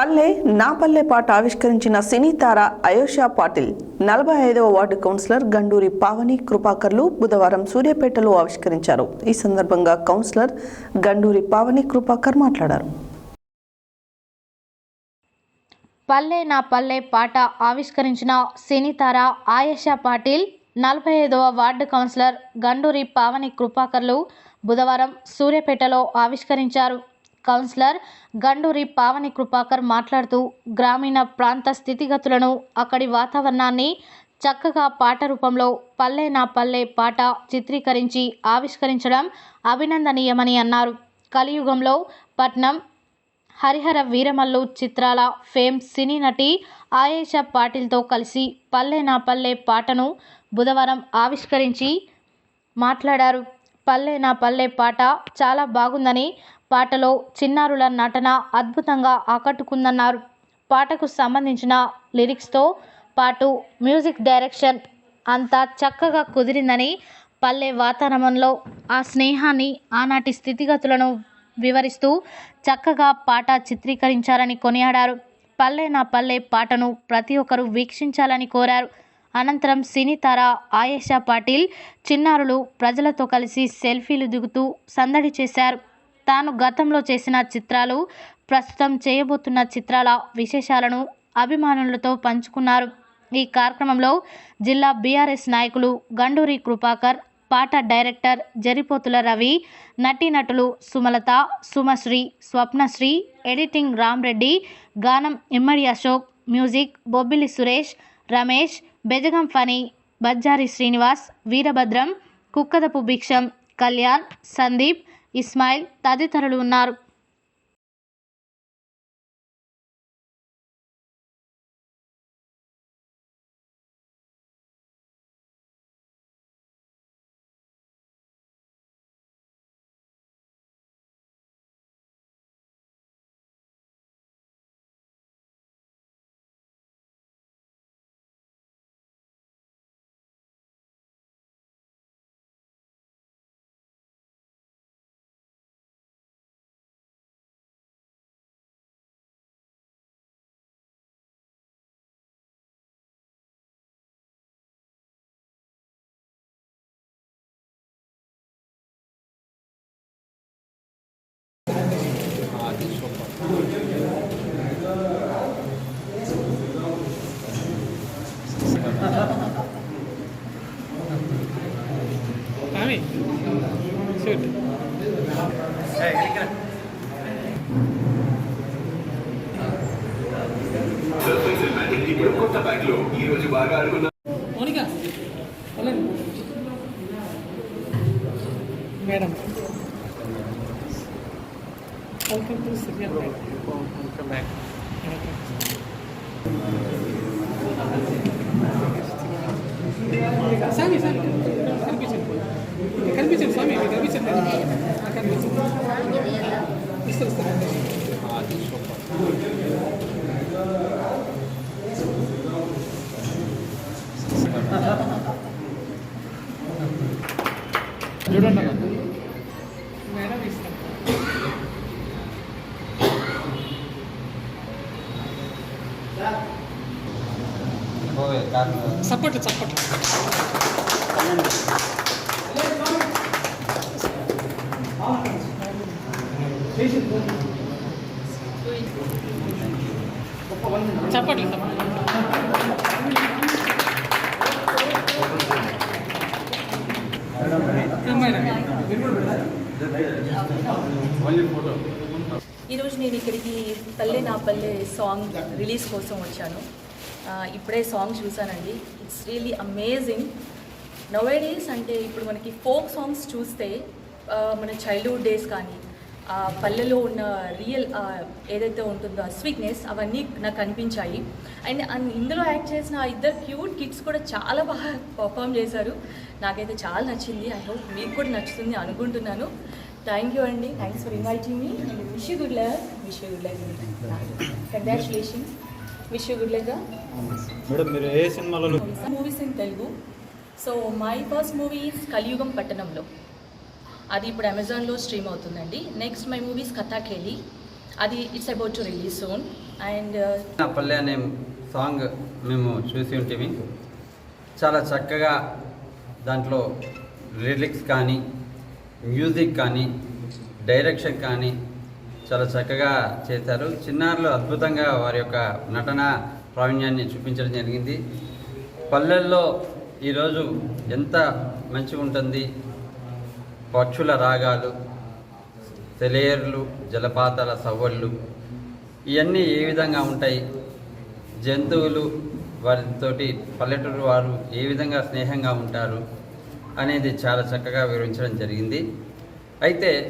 పల్లె నా పల్లె పాట ఆవిష్కరించిన సినీ తార అయోషా పాటిల్ నలభై ఐదవ వార్డు కౌన్సిలర్ గండూరి పావని కృపాకర్లు బుధవారం సూర్యాపేటలో ఆవిష్కరించారు. ఈ సందర్భంగా కౌన్సిలర్ గండూరి పావని కృపాకర్ మాట్లాడారు. పల్లె నా పల్లె పాట ఆవిష్కరించిన సినీతార ఆయేషా పాటిల్ నలభై ఐదవ వార్డు కౌన్సిలర్ గండూరి పావని కృపాకర్లు బుధవారం సూర్యాపేటలో ఆవిష్కరించారు. కౌన్సిలర్ గండూరి పావని కృపాకర్ మాట్లాడుతూ గ్రామీణ ప్రాంత స్థితిగతులను అక్కడి వాతావరణాన్ని చక్కగా పాట రూపంలో పల్లె నా పల్లె పాట చిత్రీకరించి ఆవిష్కరించడం అభినందనీయమని అన్నారు. కలియుగంలో పట్నం హరిహర వీరమల్లు చిత్రాల ఫేమ్ సినీ నటి ఆయేషా పాటిల్తో కలిసి పల్లె నా పల్లె పాటను బుధవారం ఆవిష్కరించి మాట్లాడారు. పల్లె నా పల్లె పాట చాలా బాగుందని పాటలో చిన్నారుల నటన అద్భుతంగా ఆకట్టుకుందన్నారు. పాటకు సంబంధించిన లిరిక్స్తో పాటు మ్యూజిక్ డైరెక్షన్ అంతా చక్కగా కుదిరిందని పల్లె వాతావరణంలో ఆ స్నేహాన్ని ఆనాటి స్థితిగతులను వివరిస్తూ చక్కగా పాట చిత్రీకరించారని కొనియాడారు. పల్లె నా పల్లె పాటను ప్రతి ఒక్కరూ వీక్షించాలని కోరారు. అనంతరం సినీతార ఆయేషా పాటిల్ చిన్నారులు ప్రజలతో కలిసి సెల్ఫీలు దిగుతూ సందడి చేశారు. తాను గతంలో చేసిన చిత్రాలు ప్రస్తుతం చేయబోతున్న చిత్రాల విశేషాలను అభిమానులతో పంచుకున్నారు. ఈ కార్యక్రమంలో జిల్లా బీఆర్ఎస్ నాయకులు గండూరి కృపాకర్ పాట డైరెక్టర్ జరిపోతుల రవి నటీనటులు సుమలత సుమశ్రీ స్వప్నశ్రీ ఎడిటింగ్ రామ్రెడ్డి గానం ఇమ్మడి అశోక్ మ్యూజిక్ బొబ్బిలి సురేష్ రమేష్ బెజగం ఫణి బజ్జారి శ్రీనివాస్ వీరభద్రం కుక్కదపు భిక్షం కళ్యాణ్ సందీప్ ఇస్మాయిల్ తదితరులు ఉన్నారు. ఇప్పుడు కొత్త ఈ రోజు బాగా ఆడుకున్న madam. Welcome to serial welcome back స్వామి స్వామి కనిపించండి. కనిపించండి స్వామి. కనిపించండి. కనిపించండి. ఇస్తారు ఇస్తారు చూడండి అన్న. మేడం ఇస్తాం చప్పట్లు చప్పట్లు చప్పట్లు చప్పట్లు ఈరోజు నేను ఇక్కడికి పల్లె నా పల్లె సాంగ్ రిలీజ్ కోసం వచ్చాను. ఇప్పుడే సాంగ్ చూశానండి. ఇట్స్ రియలీ అమేజింగ్ నవేడేస్ అంటే ఇప్పుడు మనకి ఫోక్ సాంగ్స్ చూస్తే మన చైల్డ్హుడ్ డేస్ కానీ పల్లెలో ఉన్న రియల్ ఏదైతే ఉంటుందో ఆ స్వీట్నెస్ అవన్నీ నాకు కనిపించాయి అండ్ ఇందులో యాక్ట్ చేసిన ఆ ఇద్దరు క్యూట్ కిడ్స్ కూడా చాలా బాగా పర్ఫామ్ చేశారు. నాకైతే చాలా నచ్చింది. ఐ హోప్ మీకు కూడా నచ్చుతుంది అనుకుంటున్నాను. థ్యాంక్ యూ అండి. Thanks for inviting me and wish you good luck wish you good luck congratulation wish you good luck movies in Telugu so my first movie Kaliyugam Pattanamlo అది ఇప్పుడు అమెజాన్లో stream అవుతుందండి. Next my movies Kathakeli అది it's about to release soon and నా పల్లె అనే song మేము చూసి ఉంటేమి. చాలా చక్కగా దాంట్లో లిరిక్స్ కానీ మ్యూజిక్ కానీ డైరెక్షన్ కానీ చాలా చక్కగా చేశారు. చిన్నారులు అద్భుతంగా వారి యొక్క నటన ప్రావీణ్యాన్ని చూపించడం జరిగింది. పల్లెల్లో ఈరోజు ఎంత మంచిగా ఉంటుంది పక్షుల రాగాలు సెలయేర్లు జలపాతాల సవ్వళ్ళు ఇవన్నీ ఏ విధంగా ఉంటాయి? జంతువులు వారితోటి పల్లెటూరు వారు ఏ విధంగా స్నేహంగా ఉంటారు? అనేది చాలా చక్కగా వివరించడం జరిగింది. అయితే